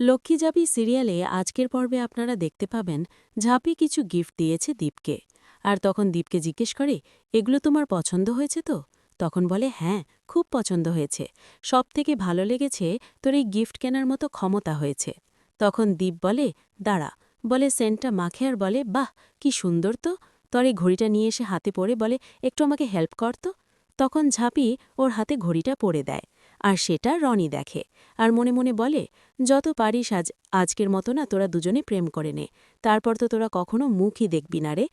লক্ষ্মী ঝাঁপি সিরিয়ালে আজকের পর্বে আপনারা দেখতে পাবেন, ঝাঁপি কিছু গিফট দিয়েছে দীপকে। আর তখন দীপকে জিজ্ঞেস করে, এগুলো তোমার পছন্দ হয়েছে তো? তখন বলে হ্যাঁ খুব পছন্দ হয়েছে। সব থেকে ভালো লেগেছে তোর এই গিফট কেনার মতো ক্ষমতা হয়েছে। তখন দীপ বলে, দাঁড়া। বলে সেন্টটা মাখে আর বলে, বাহ, কি সুন্দর তো। তোর এই ঘড়িটা নিয়ে এসে হাতে পড়ে বলে, একটু আমাকে হেল্প কর তো। তখন ঝাঁপি ওর হাতে ঘড়িটা পড়ে দেয়। আর সেটা রনি দেখে আর মনে মনে বলে, যত পারিস আজ, আজকের মতো না তোরা দুজনে প্রেম করে নে। তারপর তো তোরা কখনো মুখই দেখবি না রে।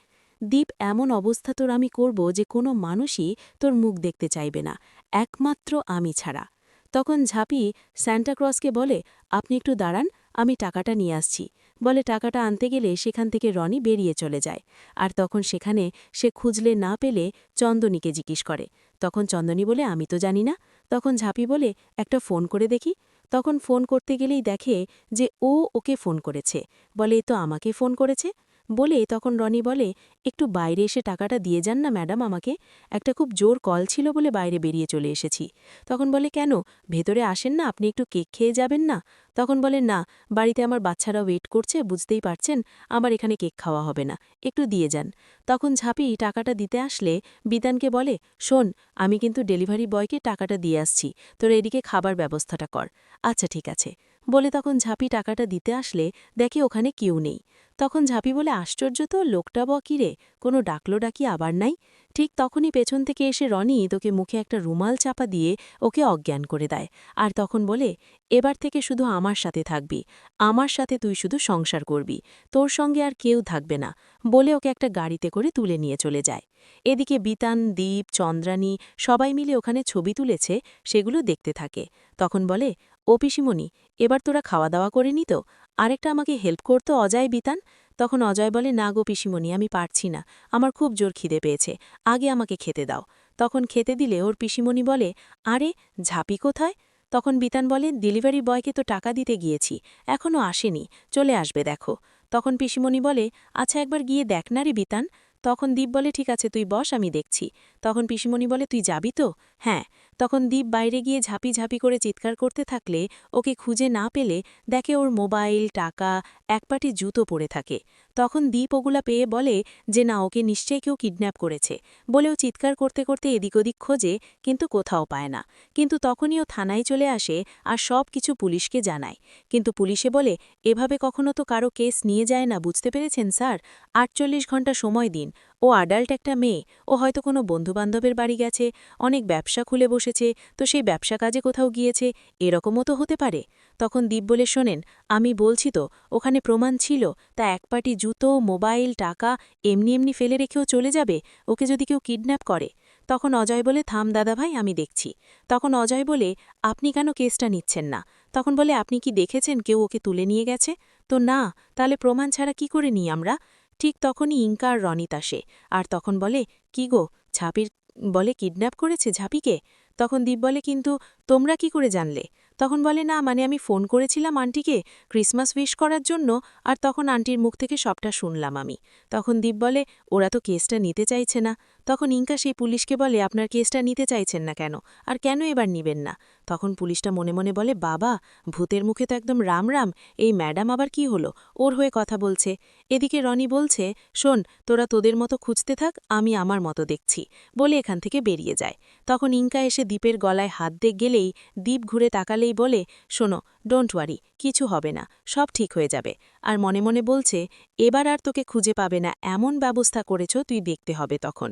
দ্বীপ এমন অবস্থা তোর আমি করব যে কোনো মানুষই তোর মুখ দেখতে চাইবে না। একমাত্র আমি ছাড়া। তখন ঝাঁপি স্যান্টাক্রসকে বলে, আপনি একটু দাঁড়ান, আমি টাকাটা নিয়ে আসছি। বলে টাকাটা আনতে গেলে সেখান থেকে রনি বেরিয়ে চলে যায়। আর তখন সেখানে সে খুঁজলে না পেলে চন্দনীকে জিজ্ঞেস করে। তখন চন্দনী বলে, আমি তো জানি না। তখন ঝাঁপি বলে, একটা ফোন করে দেখি। তখন ফোন করতে গেলেই দেখে যে ও ওকে ফোন করেছে। বলে তো আমাকে ফোন করেছে। বলে তখন রনি বলে, একটু বাইরে এসে টাকাটা দিয়ে যান না ম্যাডাম আমাকে। একটা খুব জোর কল ছিল বলে বাইরে বেরিয়ে চলে এসেছি। তখন বলে, কেন? ভেতরে আসেন না, আপনি একটু কেক খেয়ে যাবেন না? তখন বলে, না, বাড়িতে আমার বাচ্চারা ওয়েট করছে, বুঝতেই পারছেন, আমার এখানে কেক খাওয়া হবে না, একটু দিয়ে যান। তখন ঝাঁপি টাকাটা দিতে আসলে বিতানকে বলে, শোন, আমি কিন্তু ডেলিভারি বয়কে টাকাটা দিয়ে আসছি, তোর এদিকে খাবার ব্যবস্থাটা কর। আচ্ছা ঠিক আছে। বলে তখন ঝাঁপি টাকাটা দিতে আসলে দেখে ওখানে কেউ নেই। তখন ঝাঁপি বলে, আশ্চর্য তো, লোকটা ব কিরে কোনো ডাকলো ডাকি আবার নাই? ঠিক তখনই পেছন থেকে এসে রনি তোকে মুখে একটা রুমাল চাপা দিয়ে ওকে অজ্ঞান করে দেয়। আর তখন বলে, এবার থেকে শুধু আমার সাথে থাকবি। আমার সাথে তুই শুধু সংসার করবি। তোর সঙ্গে আর কেউ থাকবে না। বলে ওকে একটা গাড়িতে করে তুলে নিয়ে চলে যায়। এদিকে বিতান দ্বীপ চন্দ্রানী সবাই মিলে ওখানে ছবি তুলেছে, সেগুলো দেখতে থাকে। তখন বলে, ও পিসিমণি, এবার তোরা খাওয়া দাওয়া করে নিত আরেকটা আমাকে হেল্প করতো অজয় বিতান? তখন অজয় বলে, না গো পিসিমণি, আমি পারছি না। আমার খুব জোর খিদে পেয়েছে। আগে আমাকে খেতে দাও। তখন খেতে দিলে ওর পিসিমণি বলে, আরে, ঝাঁপি কোথায়? তখন বিতান বলে, ডেলিভারি বয়কে তো টাকা দিতে গিয়েছি এখনও আসেনি। চলে আসবে, দেখো। তখন পিসিমণি বলে আচ্ছা একবার গিয়ে দেখ না রে বিতান। তখন দীপ বলে, ঠিক আছে, তুই বস, আমি দেখছি। তখন পিসিমণি বলে, তুই যাবি তো? হ্যাঁ। তখন দীপ বাইরে গিয়ে ঝাঁপি ঝাঁপি করে চিৎকার করতে থাকলে ওকে খুঁজে না পেলে দেখে ওর মোবাইল, টাকা, একপাটি জুতো পড়ে থাকে। তখন দীপ ওগুলা পেয়ে বলে যে, না, ওকে নিশ্চয়ই কেউ কিডন্যাপ করেছে। বলেও চিৎকার করতে করতে এদিক ওদিক খোঁজে, কিন্তু কোথাও পায় না। কিন্তু তখনই ও থানায় চলে আসে আর সব কিছু পুলিশকে জানায়। কিন্তু পুলিশে বলে, এভাবে কখনো তো কারও কেস নিয়ে যায় না, বুঝতে পেরেছেন স্যার? আটচল্লিশ ঘণ্টা সময় দিন। ও আডাল্ট একটা মেয়ে, ও হয়তো কোনো বন্ধুবান্ধবের বাড়ি গেছে, অনেক ব্যবসা খুলে বসেছে, তো সেই ব্যবসা কাজে কোথাও গিয়েছে, এরকমও তো হতে পারে। তখন দ্বীপ বলে, শোনেন, আমি বলছি তো, ওখানে প্রমাণ ছিল, তা এক পাটি জুতো, মোবাইল, টাকা, এমনি এমনি ফেলে রেখেও চলে যাবে, ওকে যদি কেউ কিডন্যাপ করে। তখন অজয় বলে, থাম দাদা ভাই, আমি দেখছি। তখন অজয় বলে, আপনি কেন কেসটা নিচ্ছেন না? তখন বলে, আপনি কি দেখেছেন কেউ ওকে তুলে নিয়ে গেছে? তো না, তাহলে প্রমাণ ছাড়া কি করে নিই আমরা? ঠিক তখনই ইঙ্কা আর রনিত আসে। আর তখন বলে, কি গো, ঝাঁপির, বলে কিডন্যাপ করেছে ঝাঁপিকে? তখন দীপ বলে, কিন্তু তোমরা কি করে জানলে? তখন বলে, না মানে আমি ফোন করেছিলাম আন্টিকে ক্রিসমাস উইশ করার জন্য, আর তখন আন্টির মুখ থেকে সবটা শুনলাম আমি। তখন দীপ বলে, ওরা তো কেসটা নিতে চাইছে না। তখন ইঙ্কা সেই পুলিশকে বলে, আপনার কেসটা নিতে চাইছেন না কেন? আর কেন এবার নিবেন না? তখন পুলিশটা মনে মনে বলে, বাবা, ভূতের মুখে তো একদম রাম রাম এই ম্যাডাম আবার কি হলো? ওর হয়ে কথা বলছে। এদিকে রনি বলছে, শোন, তোরা তোদের মতো খুঁজতে থাক, আমি আমার মতো দেখছি। বলে এখান থেকে বেরিয়ে যায়। তখন ইঙ্কা এসে দ্বীপের গলায় হাত দিয়ে গেলেই দ্বীপ ঘুরে তাকালেই বলে, শোনো ডোন্ট ওয়ারি কিছু হবে না, সব ঠিক হয়ে যাবে। আর মনে মনে বলছে, এবার আর তোকে খুঁজে পাবে না, এমন ব্যবস্থা করেছ, তুই দেখতে হবে তখন।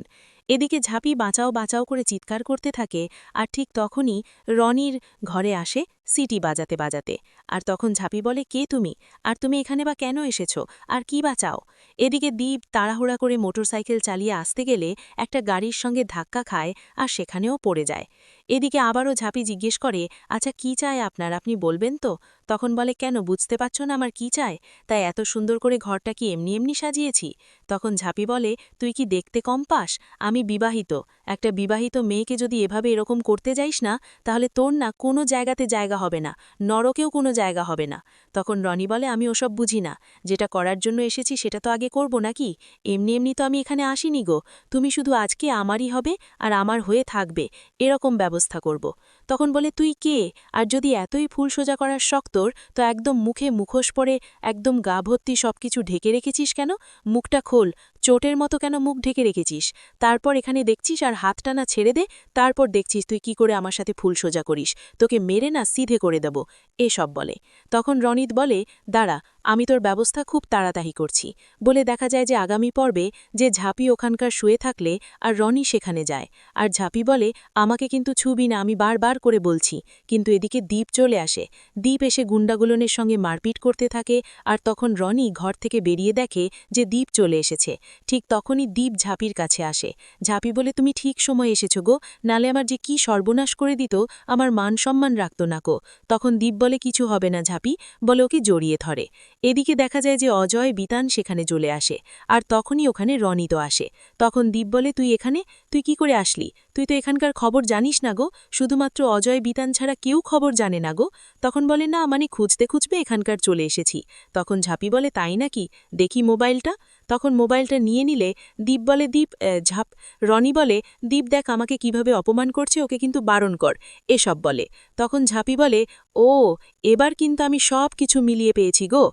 এদিকে ঝাঁপি বাঁচাও বাঁচাও করে চিৎকার করতে থাকে, আর ঠিক তখনই রনির ঘরে আসে সিটি বাজাতে বাজাতে। আর তখন ঝাঁপি বলে, কে তুমি? আর তুমি এখানে বা কেন এসেছ? আর কি বাঁচাও? এদিকে দ্বীপ তাড়াহুড়া করে মোটরসাইকেল চালিয়ে আসতে গেলে একটা গাড়ির সঙ্গে ধাক্কা খায় আর সেখানেও পড়ে যায়। এদিকে আবারও ঝাঁপি জিজ্ঞেস করে আচ্ছা কি চায় আপনার? আপনি বলবেন তো? তখন বলে, কেন, বুঝতে পারছ না আমার কি চায় তাই এত সুন্দর করে ঘরটা কি এমনি এমনি সাজিয়েছি? তখন ঝাঁপি বলে, তুই কি দেখতে কম পাস? আমি বিবাহিত। একটা বিবাহিত মেয়েকে যদি এভাবে এরকম করতে যাইস না, তাহলে তোর না কোনো জায়গাতে জায়গা হবে না, নরকেও কোনো জায়গা হবে না। তখন রনি বলে, আমি ওসব বুঝি না। যেটা করার জন্য এসেছি সেটা তো আগে করব নাকি? এমনি এমনি তো আমি এখানে আসিনি গো। তুমি শুধু আজকে আমারই হবে আর আমার হয়ে থাকবে। এরকম ব্যবস্থা করব। তখন বলে, তুই কে? আর যদি এতই ফুল সোজা করার শখ তোর, তো একদম মুখে মুখোশ পরে একদম গা ভর্তি সব কিছু ঢেকে রেখেছিস কেন? মুখটা খোল, চোটের মতো কেন মুখ ঢেকে রেখেছিস? তারপর এখানে দেখছিস আর হাতটা না ছেড়ে দে, তারপর দেখছিস তুই কি করে আমার সাথে ফুল সোজা করিস। তোকে মেরে না সিধে করে দেব। এসব বলে। তখন রনিত বলে, দাঁড়া, আমি তোর ব্যবস্থা খুব তাড়াতাড়ি করছি। বলে দেখা যায় যে আগামী পর্বে যে ঝাঁপি ওখানকার শুয়ে থাকলে আর রনি সেখানে যায়। আর ঝাঁপি বলে, আমাকে কিন্তু ছুবি না, আমি বারবার করে বলছি, কিন্তু এদিকে দ্বীপ চলে আসে। দ্বীপ এসে গুন্ডাগুলনের সঙ্গে মারপিট করতে থাকে আর তখন রনি ঘর থেকে বেরিয়ে দেখে যে দ্বীপ চলে এসেছে। ঠিক তখনই দ্বীপ ঝাঁপির কাছে আসে। ঝাঁপি বলে তুমি ঠিক সময় এসেছ গো, নালে আমার যে কি সর্বনাশ করে দিত, আমার মান সম্মান রাখত না কো তখন দ্বীপ বলে, কিছু হবে না ঝাঁপি। বলে ওকে জড়িয়ে ধরে। এদিকে দেখা যায় যে অজয়, বিতান সেখানে চলে আসে। আর তখনই ওখানে রনিত আসে। তখন দ্বীপ বলে, তুই এখানে? তুই কি করে আসলি? তুই তো এখানকার খবর জানিস না গো। শুধুমাত্র অজয় বিতান ছাড়া কেউ খবর জানে না গো। তখন বলে, না মানে খুঁজতে খুঁজবে, এখানকার চলে এসেছি। তখন ঝাঁপি বলে, তাই নাকি? দেখি মোবাইলটা। তখন মোবাইলটা নিয়ে নিলে, দীপ বলে, দীপ ঝাপ। রনি বলে, দীপ, দেখ আমাকে কীভাবে অপমান করছে, ওকে কিন্তু বারণ কর। এসব বলে। তখন ঝাঁপি বলে, ও, এবার কিন্তু আমি সব কিছু মিলিয়ে পেয়েছি গো।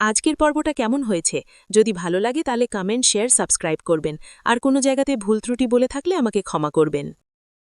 আজকের পর্বটা কেমন হয়েছে? যদি ভালো লাগে তাহলে কমেন্ট শেয়ার সাবস্ক্রাইব করবেন। আর কোনো জায়গাতে ভুল ত্রুটি বলে থাকলে আমাকে ক্ষমা করবেন।